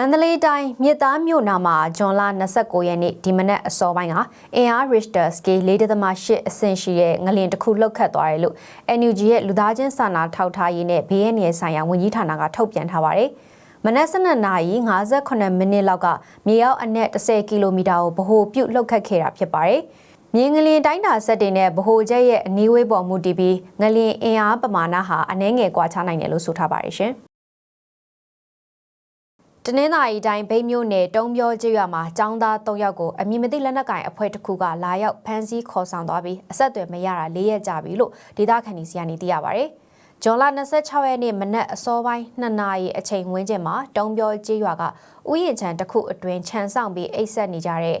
မန္တလေးတိုင်းမြစ်သားမြို့နာမှာဂျွန်လ29ရက်နေ့ဒီမနက်အစောပိုင်းကအင်အား Richter scale 4.8အဆင့်ရှိတဲ့ငလျင်တစ်ခုလှုပ်ခတ်သွားတယ်လို့ NUG ရဲ့လူသားချင်းစာနာထောက်ထားရေးနဲ့ဘေးရန်နယ်ဆိုင်ရာဝန်ကြီးဌာနကထုတ်ပြန်ထားပါတယ်။မနက်12နာရီ58မိနစ်လောက်ကမြေရောက်အနက်10ကီလိုမီတာကိုဗဟိုပြုတ်လှုပ်ခတ်ခဲ့တာဖြစ်ပါတယ်။မြင်းငလင်တိုင်းတာဆက်တင်တဲ့ဗဟိုချက်ရဲ့အနီးဝေးပေါ်မူတည်ပြီးငလင်အင်အားပမာဏဟာအနည်းငယ်ကွာခြားနိုင်တယ်လို့ဆိုထားပါတယ်ရှင်။ တနင်္သာရီတိုင်းဗိတ်မြို့နယ်တုံးပြောကျွရမှာចောင်းသား၃ယောက်ကိုအမည်မသိလက်နက်ကင်အဖွဲ့တစ်ခုကလာရောက်ဖမ်းဆီးခေါ်ဆောင်သွားပြီးအဆက်အသွယ်မရတာ၄ရက်ကြာပြီလို့ဒေသခံတွေစီကနေသိရပါဗျ။ဂျွန်လ26ရက်နေ့မနက်အစောပိုင်း2နာရီအချိန်ဝန်းကျင်မှာတုံးပြောကျွရကဥယျာဉ်ခြံတစ်ခုအတွင်းခြံဆောင်ပြီးအိတ်ဆက်နေကြတဲ့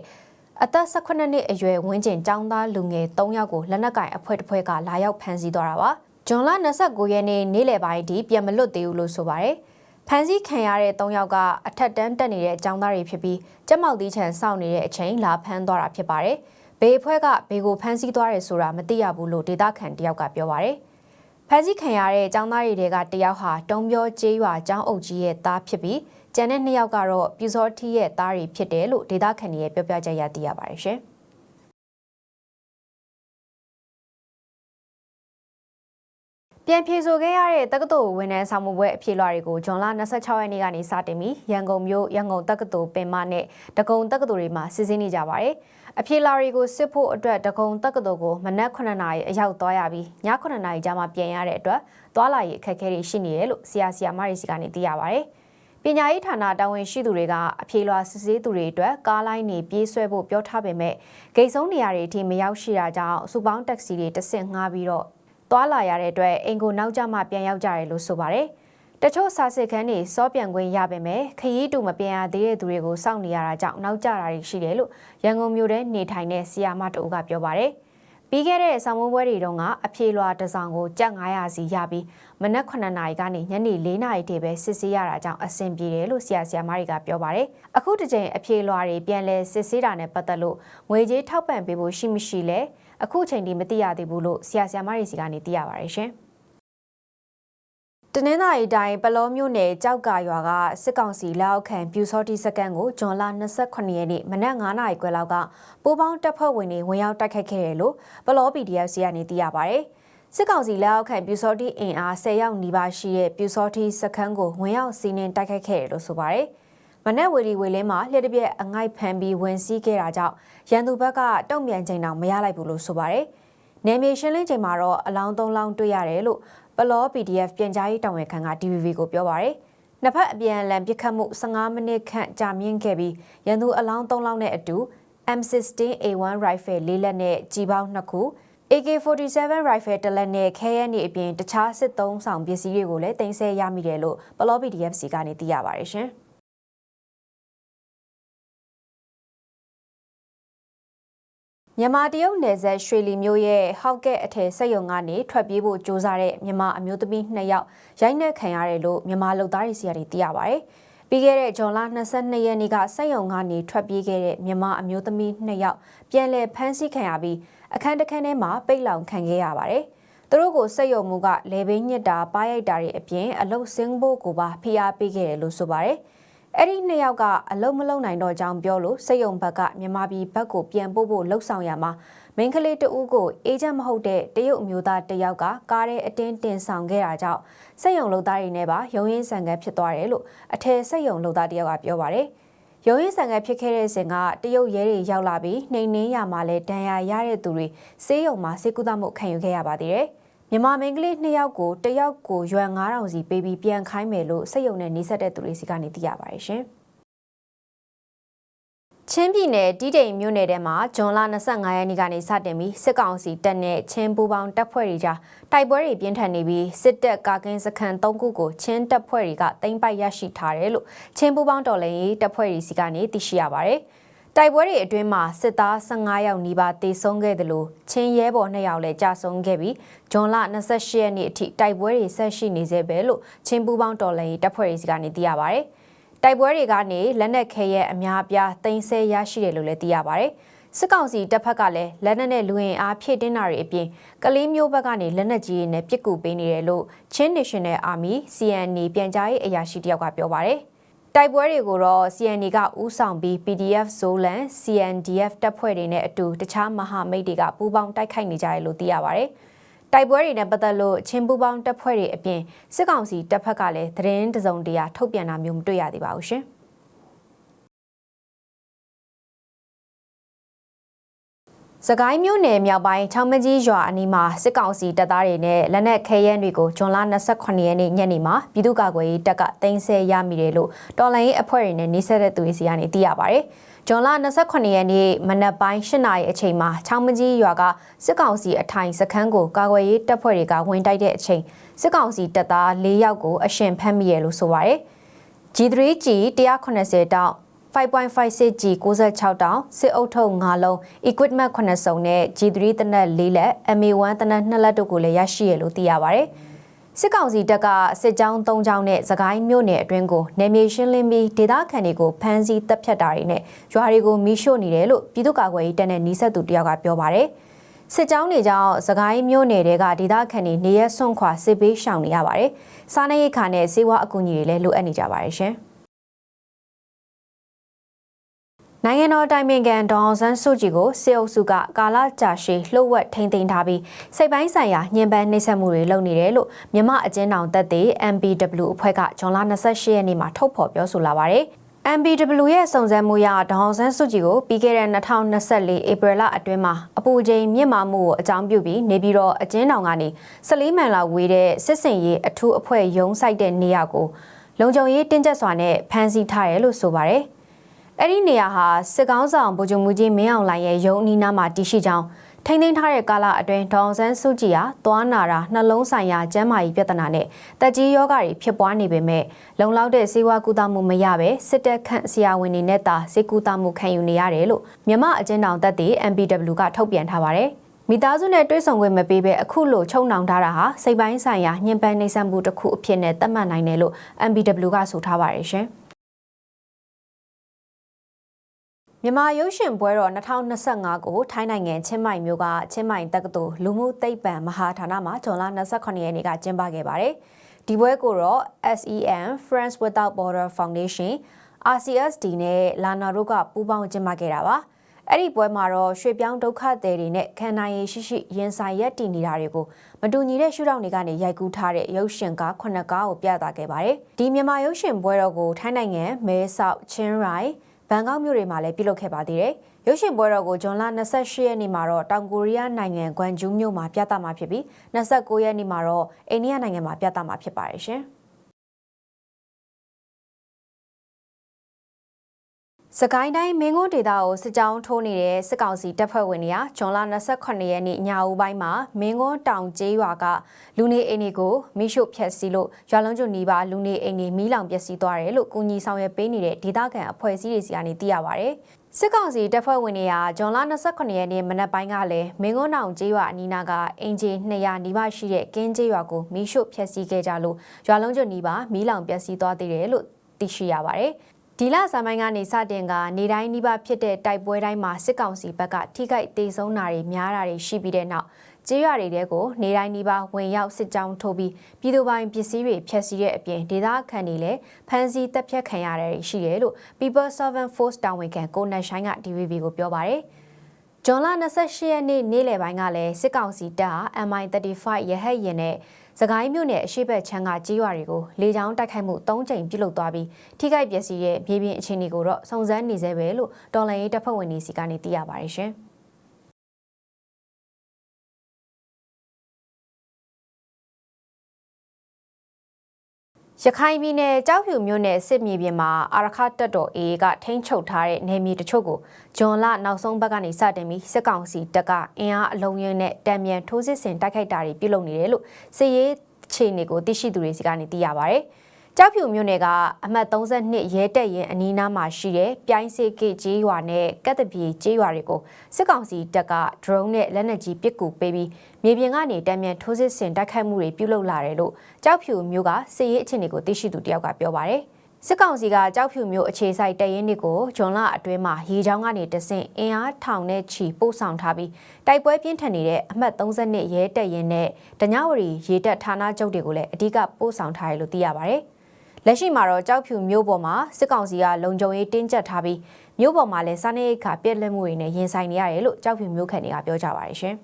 အသက်18နှစ်အရွယ်ဝန်းကျင်ចောင်းသားလူငယ်3ယောက်ကိုလက်နက်ကင်အဖွဲ့တစ်ဖွဲ့ကလာရောက်ဖမ်းဆီးသွားတာပါ။ဂျွန်လ29ရက်နေ့နေ့လယ်ပိုင်းဒီပြန်မလွတ်သေးဘူးလို့ဆိုပါတယ်။ ဖမ်းဆီးခံရတဲ့၃ယောက်ကအထက်တန်းတက်နေတဲ့အကြောင်းသားတွေဖြစ်ပြီးကြက်မောက်သီးချံစောင့်နေတဲ့အချိန်လာဖမ်းသွားတာဖြစ်ပါတယ်။ဘေးအဖွဲ့ကဘေကိုဖမ်းဆီးသွားတယ်ဆိုတာမသိရဘူးလို့ဒေသခံတယောက်ကပြောပါတယ်။ဖမ်းဆီးခံရတဲ့အကြောင်းသားတွေကတယောက်ဟာတုံပြောကျေးရွာအကြောင်းအုပ်ကြီးရဲ့သားဖြစ်ပြီးကျန်တဲ့နှစ်ယောက်ကတော့ပြူစောထီးရဲ့သားတွေဖြစ်တယ်လို့ဒေသခံတွေရဲ့ပြောပြချက်ရသိရပါတယ်ရှင်။ ပြန်ဖြေဆိုခဲ့ရတဲ့တက္ကသိုလ်ဝန်ထမ်းဆောင်မှုပွဲအဖြေလွှာတွေကိုဂျွန်လ26ရက်နေ့ကနေစတင်ပြီးရန်ကုန်မြို့ရန်ကုန်တက္ကသိုလ်ပင်မနဲ့ဒဂုံတက္ကသိုလ်တွေမှာစစ်ဆေးနေကြပါတယ်။အဖြေလွှာတွေကိုစစ်ဖို့အတွက်ဒဂုံတက္ကသိုလ်ကိုမနက်9နာရီအရောက်သွားရပြီးည9နာရီကျမှပြန်ရတဲ့အတွက်သွားလာရေးအခက်အခဲတွေရှိနေတယ်လို့ဆရာဆရာမတွေစီကနေသိရပါတယ်။ပညာရေးဌာနတာဝန်ရှိသူတွေကအဖြေလွှာစစ်ဆေးသူတွေအတွက်ကားလိုင်းနေပြေးဆွဲဖို့ပြောထားပေမဲ့ဂိတ်ဆုံးနေရာတွေအထိမရောက်ရှိတာကြောင့်စူပေါင်းတက်ဆီတွေတဆင့်ငှားပြီးတော့ သွားလာရတဲ့အတွက်အင်ကိုနောက်ကျမှပြန်ရောက်ကြတယ်လို့ဆိုပါတယ်။တချို့စာစစ်ခန်းတွေစောပြန်ခွင့်ရပေမဲ့ခရီးတူမပြန်ရသေးတဲ့သူတွေကိုစောင့်နေရတာကြောင့်နောက်ကျတာတွေရှိတယ်လို့ရန်ကုန်မြို့ထဲနေထိုင်တဲ့ဆီယာမတူကပြောပါတယ်။ပြီးခဲ့တဲ့ဆောင်းမပွဲတွေတုန်းကအဖြေလွှာတစ်စောင်ကိုကြက်900စီရပြီးမနက်9နာရီကနေညနေ4နာရီထိပဲစစ်ဆေးရတာကြောင့်အဆင်ပြေတယ်လို့ဆရာဆရာမတွေကပြောပါတယ်။အခုတစ်ချိန်အဖြေလွှာတွေပြန်လဲစစ်ဆေးတာနဲ့ပတ်သက်လို့ငွေကြေးထောက်ပံ့ပေးဖို့ရှိမရှိလဲ။ အခုချိန်ထိမသိရသေးဘူးလို့ဆရာဆရာမတွေစီကနေသိရပါတယ်ရှင်။တနင်္သာရီတိုင်းပလောမြို့နယ်ကြောက်ကရွာကစစ်ကောင်စီလက်အောက်ခံပြူစောတိစကန်ကိုဂျွန်လ28ရက်နေ့မနက်9:00နာရီခွဲလောက်ကပိုးပေါင်းတပ်ဖွဲ့ဝင်တွေဝင်ရောက်တိုက်ခိုက်ခဲ့တယ်လို့ပလော PDF စီကနေသိရပါဗျ။စစ်ကောင်စီလက်အောက်ခံပြူစောတိအင်အား10ရောက်နီးပါးရှိတဲ့ပြူစောတိစခန်းကိုဝင်ရောက်စီးနင်းတိုက်ခိုက်ခဲ့တယ်လို့ဆိုပါတယ်။ မနက်ဝေဒီဝေလင်းမှာလျှက်တပြက်အငိုက်ဖမ်းပြီးဝင်စီးခဲ့တာကြောင့်ရန်သူဘက်ကတုံ့ပြန်ချိန်တောင်မရလိုက်ဘူးလို့ဆိုပါတယ်။နယ်မြေရှင်းလင်းချိန်မှာတော့အလောင်း၃လောင်းတွေ့ရတယ်လို့ပလော PDF ပြန်ကြားရေးတာဝန်ခံက DVB ကိုပြောပါတယ်။နှစ်ဖက်အပြန်အလှန်ပစ်ခတ်မှု15မိနစ်ခန့်ကြာမြင့်ခဲ့ပြီးရန်သူအလောင်း၃လောင်းနဲ့အတူ M16A1 rifle လေးလက်နဲ့ကြီးပေါင်း2ခု AK47 rifle တစ်လက်နဲ့ခဲရဲနေအပြင်တခြားစစ်သုံးဆောင်ပစ္စည်းတွေကိုလည်းတင်ဆက်ရမိတယ်လို့ပလော PDF စီကနေသိရပါတယ်ရှင်။ မြန်မာတရုတ်နယ်စပ်ရွှေလီမြို့ရဲ့ဟောက်ကက်အထည်စက်ရုံကနေထွက်ပြေးဖို့ကြိုးစားတဲ့မြန်မာအမျိုးသမီး2ယောက်ရိုက်နှက်ခံရတယ်လို့မြန်မာလူသားတွေစီကနေသိရပါဗျ။ပြီးခဲ့တဲ့ဇွန်လ22ရက်နေ့ကစက်ရုံကနေထွက်ပြေးခဲ့တဲ့မြန်မာအမျိုးသမီး2ယောက်ပြန်လည်ဖမ်းဆီးခံရပြီးအခန်းတစ်ခန်းထဲမှာပိတ်လောင်ခံခဲ့ရပါတယ်။သူတို့ကိုစက်ရုံမူကလေဘင်းညစ်တာပါရိုက်တာတွေအပြင်အလုတ်စင်းဖို့ကိုပါဖိအားပေးခဲ့တယ်လို့ဆိုပါတယ်။ အဲ့ဒီနှစ်ယောက်ကအလုံးမလုံးနိုင်တော့ကြောင်းပြောလို့စိတ်ယုံဘက်ကမြန်မာပြည်ဘက်ကိုပြန်ပို့ဖို့လှုံ့ဆော်ရမှာမင်းကလေးတဦးကိုအေဂျင့်မဟုတ်တဲ့တရုတ်အမျိုးသားတယောက်ကကားထဲအတင်းတင်ဆောင်ခဲ့တာကြောင့်စိတ်ယုံလုံသားတွေနဲ့ပါရုံရင်းဆန်ကန်ဖြစ်သွားတယ်လို့အထယ်စိတ်ယုံလုံသားတယောက်ကပြောပါတယ်ရုံရင်းဆန်ကန်ဖြစ်ခဲ့တဲ့စဉ်ကတရုတ်ရဲတွေရောက်လာပြီးနှိမ်နှင်းရမှာလဲဒဏ်ရာရတဲ့သူတွေစေးရုံမှာစေကူးမှုခံယူခဲ့ရပါသေးတယ်။ မြန်မာမိန်းကလေးနှစ်ယောက်ကိုတယောက်ကိုရွမ်9000စီပေးပြီးပြန်ခိုင်းမယ်လို့စိတ်ယုံနဲ့နှိစက်တဲ့သူတွေစီကနေသိရပါတယ်ရှင်။ချင်းပြည်နယ်တီးတိမ်မြို့နယ်ထဲမှာဂျွန်လ25ရက်နေ့ကနေစတင်ပြီးစစ်ကောင်စီတပ်နဲ့ချင်းပူပေါင်းတပ်ဖွဲ့တွေကြားတိုက်ပွဲတွေပြင်းထန်နေပြီးစစ်တပ်ကာကင်းစခန်း၃ခုကိုချင်းတပ်ဖွဲ့တွေကသိမ်းပိုက်ရရှိထားတယ်လို့ချင်းပူပေါင်းတော်လှန်ရေးတပ်ဖွဲ့တွေစီကနေသိရှိရပါတယ်။ တိုက်ပွဲတွေအတွင်းမှာစစ်သား15ယောက်နီးပါးတေဆုံးခဲ့တယ်လို့ချင်းရဲဘော်2ယောက်လည်းကြာဆုံးခဲ့ပြီးဂျွန်လ28ရက်နေ့အထိတိုက်ပွဲတွေဆက်ရှိနေသေးပဲလို့ချင်းပူပေါင်းတော်လှန်ရေးတပ်ဖွဲ့တွေကနေသိရပါဗျ။တိုက်ပွဲတွေကနေလက်နက်ခဲရဲ့အများအပြားတင်ဆက်ရရှိတယ်လို့လည်းသိရပါဗျ။စစ်ကောင်စီတပ်ဖက်ကလည်းလက်နက်နဲ့လူဝင်အားဖြည့်တင်းတာတွေအပြင်ကလေးမျိုးဘက်ကနေလက်နက်ကြီးတွေနဲ့ပစ်ကူပေးနေတယ်လို့ချင်း National Army CNA ပြန်ကြားရေးအရာရှိတယောက်ကပြောပါတယ်။မ တိုက်ပွဲတွေကိုတော့ CND ကဥဆောင်ပြီး PDF Zolan CNDF တပ်ဖွဲ့တွေနဲ့အတူတခြားမဟာမိတ်တွေကပူးပေါင်းတိုက်ခိုက်နေကြတယ်လို့သိရပါဗျ။တိုက်ပွဲတွေနဲ့ပတ်သက်လို့ချင်းပူးပေါင်းတပ်ဖွဲ့တွေအပြင်စစ်ကောင်စီတပ်ဖက်ကလည်းသတင်းတစုံတရာထုတ်ပြန်တာမျိုးမတွေ့ရသေးပါဘူးရှင်။ စကိုင်းမြို့နယ်မြောက်ပိုင်းချောင်းမကြီးရွာအနီးမှာစစ်ကောင်စီတပ်သားတွေနဲ့လက်နက်ခဲယမ်းတွေကိုဂျွန်လ28ရက်နေ့ညနေမှာပြည်သူ့ကာကွယ်ရေးတပ်ကတင်ဆက်ရမိတယ်လို့တော်လိုင်းရေးအဖွဲ့တွေနဲ့နှိစက်တဲ့သူတွေစီကနေသိရပါဗျ။ဂျွန်လ28ရက်နေ့မနက်ပိုင်း8နာရီအချိန်မှာချောင်းမကြီးရွာကစစ်ကောင်စီအထိုင်စခန်းကိုကာကွယ်ရေးတပ်ဖွဲ့တွေကဝင်တိုက်တဲ့အချိန်စစ်ကောင်စီတပ်သား၄ယောက်ကိုအရှင်ဖမ်းမိရလို့ဆိုပါရယ်။ G3G 180တောင် 5.56G 96တောင်စစ်အုပ်ထုပ်9လုံး equipment 9စုံနဲ့ G3 တနက်4လက် MA1 တနက်2လက်တို့ကိုလည်းရရှိရလို့သိရပါဗျ။စစ်ကောင်စီတပ်ကစစ်ကြောင်း3ကြောင်းနဲ့သခိုင်းမြို့နယ်အတွင်းကိုနယ်မြေရှင်းလင်းပြီးဒေသခံတွေကိုဖမ်းဆီးတပ်ဖြတ်တာတွေနဲ့ရွာတွေကိုမီးရှို့နေတယ်လို့ပြည်သူ့ကာကွယ်ရေးတပ်နဲ့နှီးဆက်သူတယောက်ကပြောပါဗျ။စစ်ကြောင်းတွေကြောင့်သခိုင်းမြို့နယ်တွေကဒေသခံတွေနေရက်ဆွန့်ခွာစစ်ပေးရှောင်နေရပါတယ်။စားနပ်ရိက္ခာနဲ့စေဝါအကူအညီတွေလည်းလိုအပ်နေကြပါတယ်ရှင်။ နိုင်ငံတော်တိုင်ပင်ခံဒေါအောင်ဆန်းစုကြည်ကိုစေအုပ်စုကကာလကြာရှည်လှုပ်ဝက်ထိန်းသိမ်းထားပြီးစိတ်ပိုင်းဆိုင်ရာညှဉ်းပန်းနှိပ်စက်မှုတွေလုပ်နေတယ်လို့မြမအကျဉ်းထောင်တပ်သေး MPW အဖွဲ့ကဇွန်လ28ရက်နေ့မှာထုတ်ဖော်ပြောဆိုလာပါတယ်။ MPW ရဲ့စုံစမ်းမှုအရဒေါအောင်ဆန်းစုကြည်ကိုပြီးခဲ့တဲ့2024ဧပြီလအတွင်းမှာအပူချိန်မြင့်မာမှုကိုအကြောင်းပြုပြီးနေပြီးတော့အကျဉ်းထောင်ကနေ14မှန်လောက်ဝေးတဲ့စစ်စင်ရေးအထူးအဖွဲ့ရုံးဆိုင်တဲ့နေရာကိုလုံခြုံရေးတင်းကျပ်စွာနဲ့ဖမ်းဆီးထားတယ်လို့ဆိုပါတယ်။ အဲ့ဒီနေရာဟာစစ်ကောင်းဆောင်ဗိုလ်ချုပ်မူကြီးမင်းအောင်လှိုင်ရဲ့ရုံးအနီးနားမှာတည်ရှိကြောင်းထိန်းသိမ်းထားတဲ့ကာလအတွင်းဒေါအောင်ဆန်းစုကြည်ဟာသွားနာတာနှလုံးဆိုင်ရာကျန်းမာရေးပြဿနာနဲ့တက်ကြီးယောဂတွေဖြစ်ပွားနေပေမဲ့လုံလောက်တဲ့စေဝါကူတာမှုမရပဲစစ်တပ်ခန့်ဆရာဝန်တွေနဲ့သာစေကူတာမှုခံယူနေရတယ်လို့မြမအကျဉ်းထောင်တပ်တွေ MPW ကထုတ်ပြန်ထားပါတယ်မိသားစုနဲ့တွဲဆောင်ခွင့်မပေးဘဲအခုလိုချုံနှောင်ထားတာဟာစိတ်ပိုင်းဆိုင်ရာညှဉ်းပန်းနှိပ်စက်မှုတစ်ခုအဖြစ်နဲ့သတ်မှတ်နိုင်တယ်လို့ MPW ကဆိုထားပါတယ်ရှင်။ မြန်မာရုပ်ရှင်ပွဲတော်2025ကိုထိုင်းနိုင်ငံချင်းမိုင်မြို့ကချင်းမိုင်တက္ကသိုလ်လူမှုသိပ္ပံမဟာဌာနမှာဇွန်လ28ရက်နေ့ကကျင်းပခဲ့ပါတယ်။ဒီပွဲကိုတော့ SEM Friends Without Border Foundation RCSD နဲ့လာနာတို့ကပူးပေါင်းကျင်းပခဲ့တာပါ။အဲ့ဒီပွဲမှာတော့ရွှေပြောင်းဒုက္ခသည်တွေနဲ့ခံနိုင်ရရှိရှိရင်ဆိုင်ရက်တည်နေတာတွေကိုမတူညီတဲ့ရှုထောင့်တွေကနေရိုက်ကူးထားတဲ့ရုပ်ရှင်ကားခုနှစ်ကားကိုပြသခဲ့ပါတယ်။ဒီမြန်မာရုပ်ရှင်ပွဲတော်ကိုထိုင်းနိုင်ငံမဲဆောက်ချင်းရိုင် ဘန်ကောက်မြို့တွေမှာလည်းပြုလုပ်ခဲ့ပါသေးတယ်။ရုပ်ရှင်ပွဲတော်ကိုဇွန်လ28ရက်နေ့မှာတော့တောင်ကိုရီးယားနိုင်ငံဂွမ်ဂျူးမြို့မှာပြသမှာဖြစ်ပြီး29ရက်နေ့မှာတော့အိန္ဒိယနိုင်ငံမှာပြသမှာဖြစ်ပါတယ်ရှင်။ စကိုင်းတိုင်းမင်းကုန်းဒေသကိုစစ်ကြောင်းထိုးနေတဲ့စစ်ကောင်စီတပ်ဖွဲ့ဝင်တွေကဂျွန်လ28ရက်နေ့ညဦးပိုင်းမှာမင်းကုန်းတောင်ကျေးရွာကလူနေအိမ်တွေကိုမိရှုဖျက်ဆီးလို့ရွာလုံးကျွနီးပါလူနေအိမ်တွေမီးလောင်ပျက်စီးသွားတယ်လို့ကုညီဆောင်ရွက်ပေးနေတဲ့ဒေသခံအဖွဲ့အစည်းတွေစီကနေသိရပါဗျ။စစ်ကောင်စီတပ်ဖွဲ့ဝင်တွေကဂျွန်လ28ရက်နေ့မနက်ပိုင်းကလည်းမင်းကုန်းတောင်ကျေးရွာအနီးနားကအင်ဂျီ200နီးပါးရှိတဲ့ကင်းကျေးရွာကိုမီးရှို့ဖျက်ဆီးခဲ့ကြလို့ရွာလုံးကျွနီးပါမီးလောင်ပျက်စီးသွားသေးတယ်လို့သိရှိရပါတယ်။ ဒီလဆန်ပိုင်းကနေစတင်ကနေတိုင်းနှိပါဖြစ်တဲ့တိုက်ပွဲတိုင်းမှာစစ်ကောင်စီဘက်ကထိခိုက်ဒေဆုံးတာတွေများတာတွေရှိပြီးတဲ့နောက်ကျေးရွာတွေတဲကိုနေတိုင်းနှိပါဝင်ရောက်စစ်ကြောင်းထိုးပြီးပြည်သူပိုင်ပစ္စည်းတွေဖျက်ဆီးတဲ့အပြင်ဒေသခံတွေလည်းဖမ်းဆီးတပ်ဖြတ်ခံရတဲ့ရှိတယ်လို့ People Servant Force တာဝန်ခံကိုနတ်ဆိုင်က DVB ကိုပြောပါတယ်။ဂျွန်လ28ရက်နေ့နေ့လယ်ပိုင်းကလည်းစစ်ကောင်စီတပ်ဟာ MI35 ရဟတ်ယာဉ်နဲ့ စကိုင်းမြို့နယ်အရှိတ်ချမ်းကကြေးရွာတွေကိုလေကြောင်းတိုက်ခိုက်မှု၃ကြိမ်ပြုလုပ်သွားပြီးထိခိုက်ပျက်စီးတဲ့မြေပြင်အခြေအနေကိုတော့စုံစမ်းနေသေးပဲလို့တော်လှန်ရေးတပ်ဖွဲ့ဝင်တွေစီကနေသိရပါတယ်ရှင်။ ရခိုင်ပြည်နယ်ကြောက်ဖြူမြို့နယ်စစ်မြေပြင်မှာအာရခတပ်တော် AA ကထိန်းချုပ်ထားတဲ့နယ်မြေတချို့ကိုဂျွန်လနောက်ဆုံးဘက်ကနေစတင်ပြီးစစ်ကောင်စီတပ်ကအင်အားအလုံးရင်းနဲ့တံမြန်ထိုးစစ်ဆင်တိုက်ခိုက်တာတွေပြုလုပ်နေတယ်လို့စစ်ရေးခြေအနေကိုသိရှိသူတွေစီကနေသိရပါဗျ။ ကြောက်ဖြူမြို့နယ်ကအမှတ်32ရဲတပ်ရင်အနီးနားမှာရှိတဲ့ပြိုင်းစေကိကျေးရွာနဲ့ကတ်တပြေကျေးရွာတွေကိုစစ်ကောင်စီတပ်က drone နဲ့လက်နက်ကြီးပစ်ကူပေးပြီးမြေပြင်ကနေတံမြန်ထိုးစစ်ဆင်တိုက်ခိုက်မှုတွေပြုလုပ်လာတယ်လို့ကြောက်ဖြူမြို့ကစစ်ရေးအခြေအနေကိုသိရှိသူတယောက်ကပြောပါတယ်။စစ်ကောင်စီကကြောက်ဖြူမျိုးအခြေစိုက်တရင်တွေကိုဂျွန်လအတွင်းမှာရေချောင်းကနေတဆင့်အင်အားထောင်နဲ့ချီပို့ဆောင်ထားပြီးတိုက်ပွဲပြင်းထန်နေတဲ့အမှတ်32ရဲတပ်ရင်နဲ့တညဝရီရေတပ်ဌာနချုပ်တွေကိုလည်းအဓိကပို့ဆောင်ထားတယ်လို့သိရပါဗျ။ လက်ရှိမှာတော့ကြောက်ဖြူမြို့ပေါ်မှာစစ်ကောင်စီကလုံခြုံရေးတင်းကျပ်ထားပြီးမြို့ပေါ်မှာလည်းစားနပ်ရိက္ခာပြက်လက်မှုတွေနဲ့ရင်ဆိုင်နေရတယ်လို့ကြောက်ဖြူမြို့ခံတွေကပြောကြပါတယ်ရှင်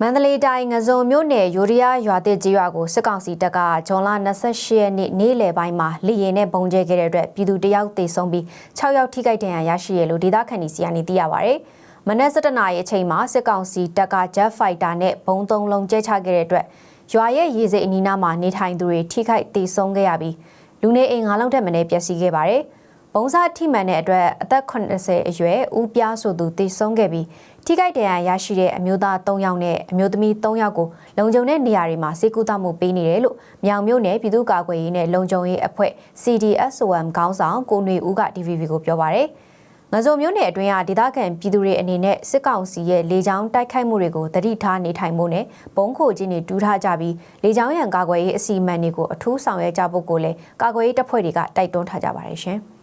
မန္တလေးတိုင်းငစုံမြို့နယ်ယူရီးယားရွာတစ်ကြီးရွာကိုစစ်ကောင်စီတပ်ကဇွန်လ28ရက်နေ့နေ့လယ်ပိုင်းမှာလေရင်နဲ့ပုံကျဲခဲ့တဲ့အတွက်ပြည်သူတယောက်သေဆုံးပြီး6ယောက်ထိခိုက်ဒဏ်ရာရရှိရလို့ဒေသခံတွေစီကနေသိရပါဗျ။မနက်7:00နာရီအချိန်မှာစစ်ကောင်စီတပ်က Jet Fighter နဲ့ဘုံသုံးလုံးကျဲချခဲ့တဲ့အတွက် ရွာရဲ့ရေစိအနီးနားမှာနေထိုင်သူတွေထိခိုက်သေဆုံးခဲ့ရပြီးလူနေအိမ်ငါးလုံးထက်မနည်းပျက်စီးခဲ့ပါတယ်။ဘုံစားထိမှန်တဲ့အတွက်အသက်80အရွယ်ဦးပြားဆိုသူသေဆုံးခဲ့ပြီးထိခိုက်ဒဏ်ရာရရှိတဲ့အမျိုးသား3ယောက်နဲ့အမျိုးသမီး3ယောက်ကိုလုံခြုံတဲ့နေရာတွေမှာစေကူတာမှုပေးနေတယ်လို့မြောင်မြို့နယ်ပြည်သူ့ကာကွယ်ရေးနဲ့လုံခြုံရေးအဖွဲ့ CDSOM ခေါင်းဆောင်ကိုຫນွေဦးက DVB ကိုပြောပါရယ် ငဇုံမျိုးနယ်အတွင်းကဒေသခံပြည်သူတွေအနေနဲ့စစ်ကောင်စီရဲ့လေကြောင်းတိုက်ခိုက်မှုတွေကိုတတိထားနေထိုင်မှုနဲ့ဘုံခိုချင်းတွေတူးထားကြပြီးလေကြောင်းရန်ကာကွယ်ရေးအစီအမံတွေကိုအထူးဆောင်ရွက်ကြဖို့ကိုလည်းကာကွယ်ရေးတပ်ဖွဲ့တွေကတိုက်တွန်းထားကြပါတယ်ရှင်။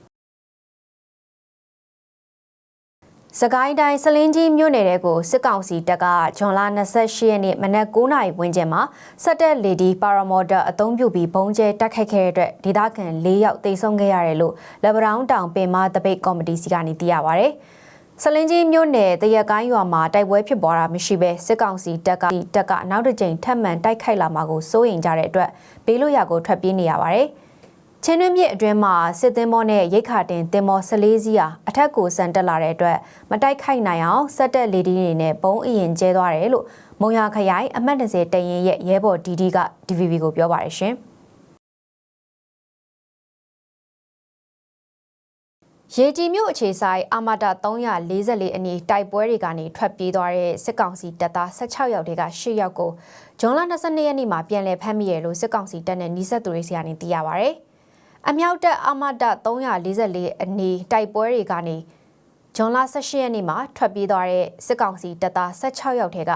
စကိုင်းတိုင်းစလင်းကြီးမြို့နယ်တဲကိုစစ်ကောင်စီတပ်ကဂျွန်လ28ရက်နေ့မနက်9:00နာရီဝန်းကျင်မှာစက်တက်လေဒီပါရာမော်တာအသုံးပြုပြီးဘုံကျဲတိုက်ခိုက်ခဲ့တဲ့အတွက်ဒေသခံ၄ယောက်သေဆုံးခဲ့ရတယ်လို့လဘရောင်းတောင်ပင်မတပိတ်ကော်မတီစီကနေသိရပါဗျ။စလင်းကြီးမြို့နယ်တရက်ကိုင်းရွာမှာတိုက်ပွဲဖြစ်ပွားတာမရှိဘဲစစ်ကောင်စီတပ်ကတပ်ကနောက်တစ်ကြိမ်ထပ်မံတိုက်ခိုက်လာမှာကိုစိုးရိမ်ကြတဲ့အတွက်ဘေးလွတ်ရာကိုထွက်ပြေးနေရပါတယ်။ ချင်းတွင်းမြစ်အတွင်းမှာစစ်သင်းမောနဲ့ရိတ်ခါတင်သင်းမော14စီးဟာအထက်ကိုစံတက်လာတဲ့အတွက်မတိုက်ခိုက်နိုင်အောင်စက်တက်လေဒီတွေနဲ့ဘုံအရင်ကျဲသွားတယ်လို့မုံရခရိုင်အမှတ်20တရင်ရဲ့ရဲဘော်ဒီဒီက DVB ကိုပြောပါတယ်ရှင်။ရေကြီးမြို့အခြေဆိုင်အာမတာ344အနီးတိုက်ပွဲတွေကနေထွက်ပြေးသွားတဲ့စစ်ကောင်စီတပ်သား16ယောက်တွေက10ယောက်ကိုဂျွန်လ22ရက်နေ့မှာပြန်လည်ဖမ်းမိရလို့စစ်ကောင်စီတပ်နဲ့နှိစက်သူတွေစီကနေသိရပါဗျ။ အမြောက်တပ်အမတ344အနီးတိုက်ပွဲတွေကနေဇွန်လ18ရက်နေ့မှာထွက်ပြေးသွားတဲ့စစ်ကောင်စီတပ်သား16ယောက်ထဲက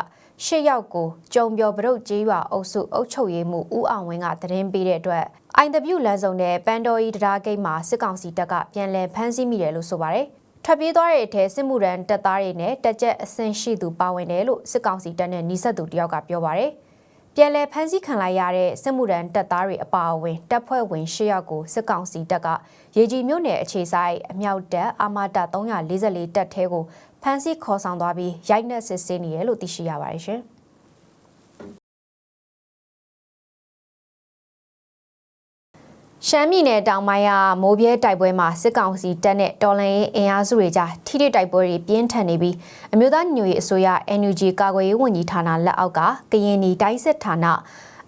10ယောက်ကိုကြုံပြော်ပရုတ်ကျေးရွာအုပ်စုအုပ်ချုပ်ရေးမှူးဦးအောင်ဝင်းကသတင်းပေးတဲ့အတွက်အိုင်တဗျူလမ်းစုံနဲ့ပန်တော်ဤတရားဂိတ်မှာစစ်ကောင်စီတပ်ကပြန်လည်ဖမ်းဆီးမိတယ်လို့ဆိုပါတယ်။ထွက်ပြေးသွားတဲ့အထက်စစ်မှုရန်တပ်သားတွေနဲ့တက်ကြက်အဆင့်ရှိသူပါဝင်တယ်လို့စစ်ကောင်စီတပ်နဲ့နှိဆက်သူတယောက်ကပြောပါတယ်။ ပြန်လည်ဖမ်းဆီးခံလိုက်ရတဲ့စစ်မှုထမ်းတပ်သားတွေအပါအဝင်တပ်ဖွဲ့ဝင်၈ယောက်ကိုစစ်ကောင်စီတပ်ကရေကြီးမြို့နယ်အခြေဆိုင်အမြောက်တပ်အာမတာ344တပ်ထဲကိုဖမ်းဆီးခေါ်ဆောင်သွားပြီးရိုက်နှက်စစ်ဆေးနေတယ်လို့သိရှိရပါတယ်ရှင်။ ရှမ်းပြည်နယ်တောင်ပိုင်းကမိုးပြဲတိုက်ပွဲမှာစစ်ကောင်စီတပ်နဲ့တော်လှန်ရေးအင်အားစုတွေကြားထိထိတိုက်ပွဲတွေပြင်းထန်နေပြီးအမျိုးသားညွေအစိုးရ NUG ကာကွယ်ရေးဝန်ကြီးဌာနလက်အောက်ကကရင်နီတိုင်းစစ်ဌာန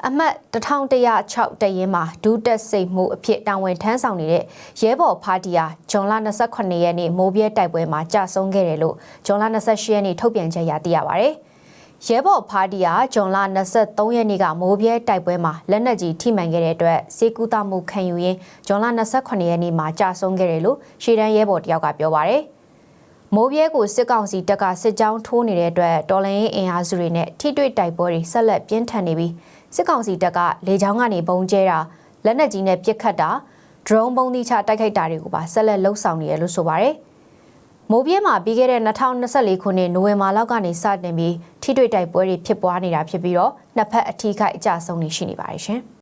အမှတ်1106တရင်မှာဒုတက်စိတ်မှုအဖြစ်တာဝန်ထမ်းဆောင်နေတဲ့ရဲဘော်ဖာတီယာဂျွန်လ28ရက်နေ့မိုးပြဲတိုက်ပွဲမှာကြာဆုံးခဲ့တယ်လို့ဂျွန်လ28ရက်နေ့ထုတ်ပြန်ချက်ရသိရပါဗျ။ ရဲဘော်ဖားတီယာဂျွန်လ23ရက်နေ့ကမိုးပြဲတိုက်ပွဲမှာလက်နက်ကြီးထိမှန်ခဲ့တဲ့အတွက်စေကူတာမှုခံယူရင်းဂျွန်လ28ရက်နေ့မှာကြာဆုံးခဲ့တယ်လို့ရှေ့တန်းရဲဘော်တယောက်ကပြောပါရယ်မိုးပြဲကိုစစ်ကောင်စီတပ်ကစစ်ကြောင်းထိုးနေတဲ့အတွက်တော်လိုင်းအင်အားစုတွေနဲ့ထိတွေ့တိုက်ပွဲတွေဆက်လက်ပြင်းထန်နေပြီးစစ်ကောင်စီတပ်ကလေကြောင်းကနေပုံကျဲတာလက်နက်ကြီးနဲ့ပစ်ခတ်တာ drone ပုံသီးချတိုက်ခိုက်တာတွေကိုပါဆက်လက်လှုပ်ဆောင်နေရလို့ဆိုပါရယ် မိုးပြင်းမှာပြီးခဲ့တဲ့2024ခုနှစ်နိုဝင်ဘာလောက်ကနေစတင်ပြီးထိတွေ့တိုက်ပွဲတွေဖြစ်ပွားနေတာဖြစ်ပြီးတော့နှစ်ဖက်အထီးခိုက်အကြဆုံးနေရှိနေပါတယ်ရှင်။